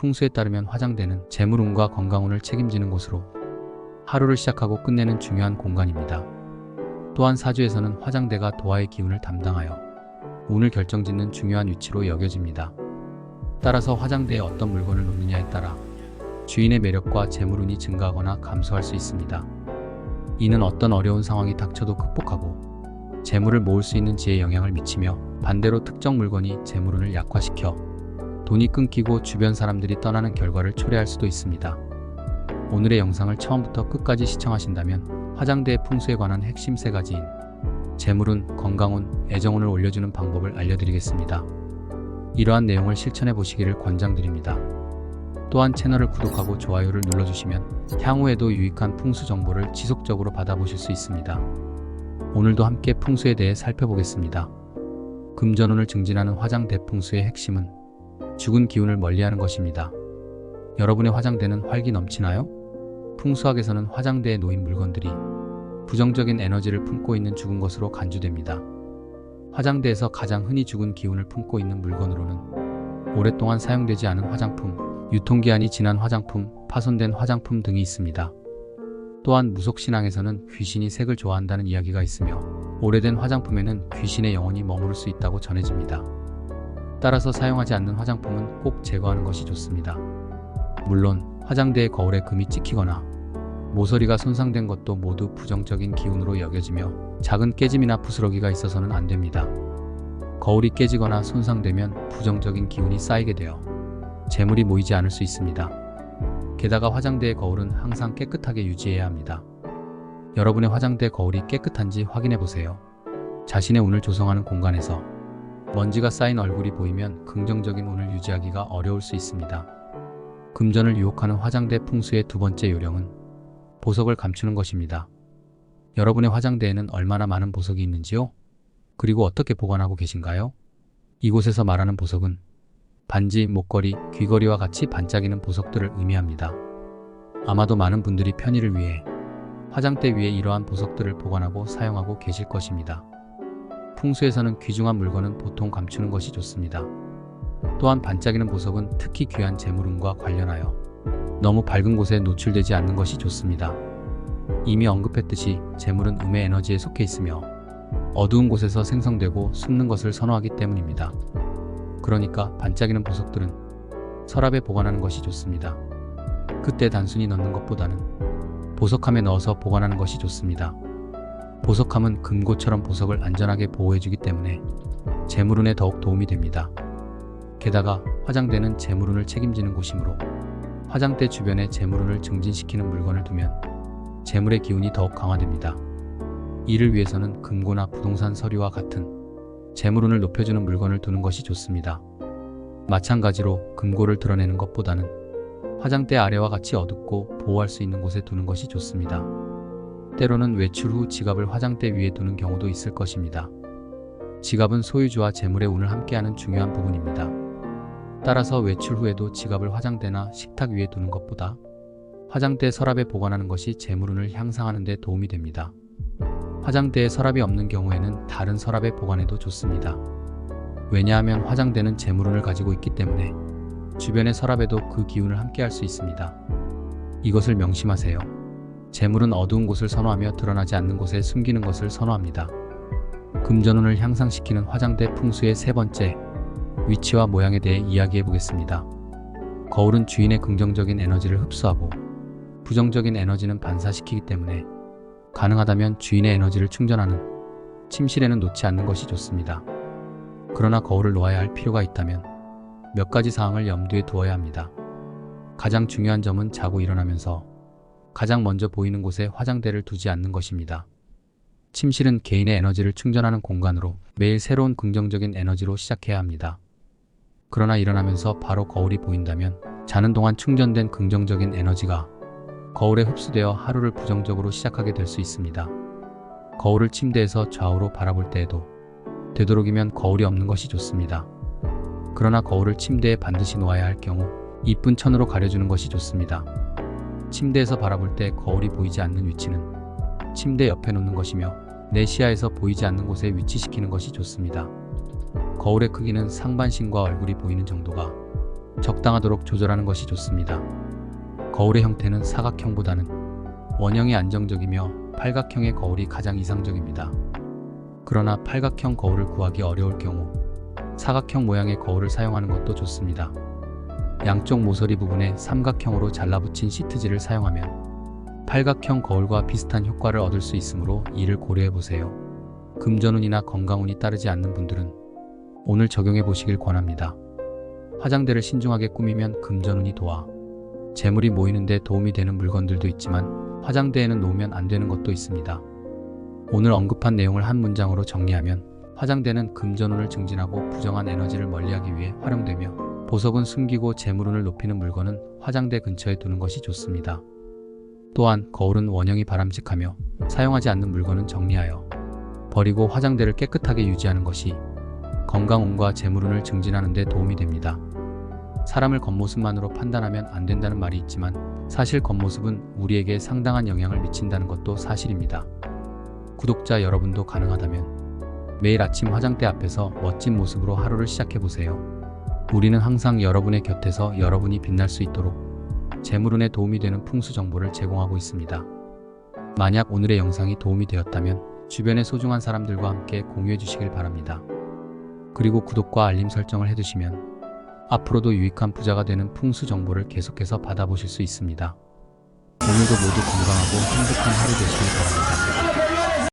풍수에 따르면 화장대는 재물운과 건강운을 책임지는 곳으로 하루를 시작하고 끝내는 중요한 공간입니다. 또한 사주에서는 화장대가 도화의 기운을 담당하여 운을 결정짓는 중요한 위치로 여겨집니다. 따라서 화장대에 어떤 물건을 놓느냐에 따라 주인의 매력과 재물운이 증가하거나 감소할 수 있습니다. 이는 어떤 어려운 상황이 닥쳐도 극복하고 재물을 모을 수 있는 지에 영향을 미치며 반대로 특정 물건이 재물운을 약화시켜 돈이 끊기고 주변 사람들이 떠나는 결과를 초래할 수도 있습니다. 오늘의 영상을 처음부터 끝까지 시청하신다면 화장대의 풍수에 관한 핵심 세 가지인 재물운, 건강운, 애정운을 올려주는 방법을 알려드리겠습니다. 이러한 내용을 실천해 보시기를 권장드립니다. 또한 채널을 구독하고 좋아요를 눌러주시면 향후에도 유익한 풍수 정보를 지속적으로 받아보실 수 있습니다. 오늘도 함께 풍수에 대해 살펴보겠습니다. 금전운을 증진하는 화장 대풍수의 핵심은 죽은 기운을 멀리하는 것입니다. 여러분의 화장대는 활기 넘치나요? 풍수학에서는 화장대에 놓인 물건들이 부정적인 에너지를 품고 있는 죽은 것으로 간주됩니다. 화장대에서 가장 흔히 죽은 기운을 품고 있는 물건으로는 오랫동안 사용되지 않은 화장품, 유통기한이 지난 화장품, 파손된 화장품 등이 있습니다. 또한 무속신앙에서는 귀신이 색을 좋아한다는 이야기가 있으며 오래된 화장품에는 귀신의 영혼이 머무를 수 있다고 전해집니다. 따라서 사용하지 않는 화장품은 꼭 제거하는 것이 좋습니다. 물론 화장대의 거울에 금이 찍히거나 모서리가 손상된 것도 모두 부정적인 기운으로 여겨지며 작은 깨짐이나 부스러기가 있어서는 안 됩니다. 거울이 깨지거나 손상되면 부정적인 기운이 쌓이게 되어 재물이 모이지 않을 수 있습니다. 게다가 화장대의 거울은 항상 깨끗하게 유지해야 합니다. 여러분의 화장대 거울이 깨끗한지 확인해 보세요. 자신의 운을 조성하는 공간에서 먼지가 쌓인 얼굴이 보이면 긍정적인 운을 유지하기가 어려울 수 있습니다. 금전을 유혹하는 화장대 풍수의 두 번째 요령은 보석을 감추는 것입니다. 여러분의 화장대에는 얼마나 많은 보석이 있는지요? 그리고 어떻게 보관하고 계신가요? 이곳에서 말하는 보석은 반지, 목걸이, 귀걸이와 같이 반짝이는 보석들을 의미합니다. 아마도 많은 분들이 편의를 위해 화장대 위에 이러한 보석들을 보관하고 사용하고 계실 것입니다. 풍수에서는 귀중한 물건은 보통 감추는 것이 좋습니다. 또한 반짝이는 보석은 특히 귀한 재물운과 관련하여 너무 밝은 곳에 노출되지 않는 것이 좋습니다. 이미 언급했듯이 재물은 음의 에너지에 속해 있으며 어두운 곳에서 생성되고 숨는 것을 선호하기 때문입니다. 그러니까 반짝이는 보석들은 서랍에 보관하는 것이 좋습니다. 그때 단순히 넣는 것보다는 보석함에 넣어서 보관하는 것이 좋습니다. 보석함은 금고처럼 보석을 안전하게 보호해주기 때문에 재물운에 더욱 도움이 됩니다. 게다가 화장대는 재물운을 책임지는 곳이므로 화장대 주변에 재물운을 증진시키는 물건을 두면 재물의 기운이 더욱 강화됩니다. 이를 위해서는 금고나 부동산 서류와 같은 재물운을 높여주는 물건을 두는 것이 좋습니다. 마찬가지로 금고를 드러내는 것보다는 화장대 아래와 같이 어둡고 보호할 수 있는 곳에 두는 것이 좋습니다. 때로는 외출 후 지갑을 화장대 위에 두는 경우도 있을 것입니다. 지갑은 소유주와 재물의 운을 함께하는 중요한 부분입니다. 따라서 외출 후에도 지갑을 화장대나 식탁 위에 두는 것보다 화장대 서랍에 보관하는 것이 재물운을 향상하는 데 도움이 됩니다. 화장대에 서랍이 없는 경우에는 다른 서랍에 보관해도 좋습니다. 왜냐하면 화장대는 재물운을 가지고 있기 때문에 주변의 서랍에도 그 기운을 함께할 수 있습니다. 이것을 명심하세요. 재물은 어두운 곳을 선호하며 드러나지 않는 곳에 숨기는 것을 선호합니다. 금전운을 향상시키는 화장대 풍수의 세 번째, 위치와 모양에 대해 이야기해 보겠습니다. 거울은 주인의 긍정적인 에너지를 흡수하고 부정적인 에너지는 반사시키기 때문에 가능하다면 주인의 에너지를 충전하는 침실에는 놓지 않는 것이 좋습니다. 그러나 거울을 놓아야 할 필요가 있다면 몇 가지 사항을 염두에 두어야 합니다. 가장 중요한 점은 자고 일어나면서 가장 먼저 보이는 곳에 화장대를 두지 않는 것입니다. 침실은 개인의 에너지를 충전하는 공간으로 매일 새로운 긍정적인 에너지로 시작해야 합니다. 그러나 일어나면서 바로 거울이 보인다면 자는 동안 충전된 긍정적인 에너지가 거울에 흡수되어 하루를 부정적으로 시작하게 될 수 있습니다. 거울을 침대에서 좌우로 바라볼 때에도 되도록이면 거울이 없는 것이 좋습니다. 그러나 거울을 침대에 반드시 놓아야 할 경우 이쁜 천으로 가려주는 것이 좋습니다. 침대에서 바라볼 때 거울이 보이지 않는 위치는 침대 옆에 놓는 것이며 내 시야에서 보이지 않는 곳에 위치시키는 것이 좋습니다. 거울의 크기는 상반신과 얼굴이 보이는 정도가 적당하도록 조절하는 것이 좋습니다. 거울의 형태는 사각형보다는 원형이 안정적이며 팔각형의 거울이 가장 이상적입니다. 그러나 팔각형 거울을 구하기 어려울 경우 사각형 모양의 거울을 사용하는 것도 좋습니다. 양쪽 모서리 부분에 삼각형으로 잘라붙인 시트지를 사용하면 팔각형 거울과 비슷한 효과를 얻을 수 있으므로 이를 고려해 보세요. 금전운이나 건강운이 따르지 않는 분들은 오늘 적용해 보시길 권합니다. 화장대를 신중하게 꾸미면 금전운이 도와 재물이 모이는데 도움이 되는 물건들도 있지만 화장대에는 놓으면 안 되는 것도 있습니다. 오늘 언급한 내용을 한 문장으로 정리하면 화장대는 금전운을 증진하고 부정한 에너지를 멀리하기 위해 활용되며 보석은 숨기고 재물운을 높이는 물건은 화장대 근처에 두는 것이 좋습니다. 또한 거울은 원형이 바람직하며 사용하지 않는 물건은 정리하여 버리고 화장대를 깨끗하게 유지하는 것이 건강운과 재물운을 증진하는 데 도움이 됩니다. 사람을 겉모습만으로 판단하면 안 된다는 말이 있지만 사실 겉모습은 우리에게 상당한 영향을 미친다는 것도 사실입니다. 구독자 여러분도 가능하다면 매일 아침 화장대 앞에서 멋진 모습으로 하루를 시작해 보세요. 우리는 항상 여러분의 곁에서 여러분이 빛날 수 있도록 재물운에 도움이 되는 풍수 정보를 제공하고 있습니다. 만약 오늘의 영상이 도움이 되었다면 주변의 소중한 사람들과 함께 공유해 주시길 바랍니다. 그리고 구독과 알림 설정을 해두시면 앞으로도 유익한 부자가 되는 풍수 정보를 계속해서 받아보실 수 있습니다. 오늘도 모두 건강하고 행복한 하루 되시길 바랍니다.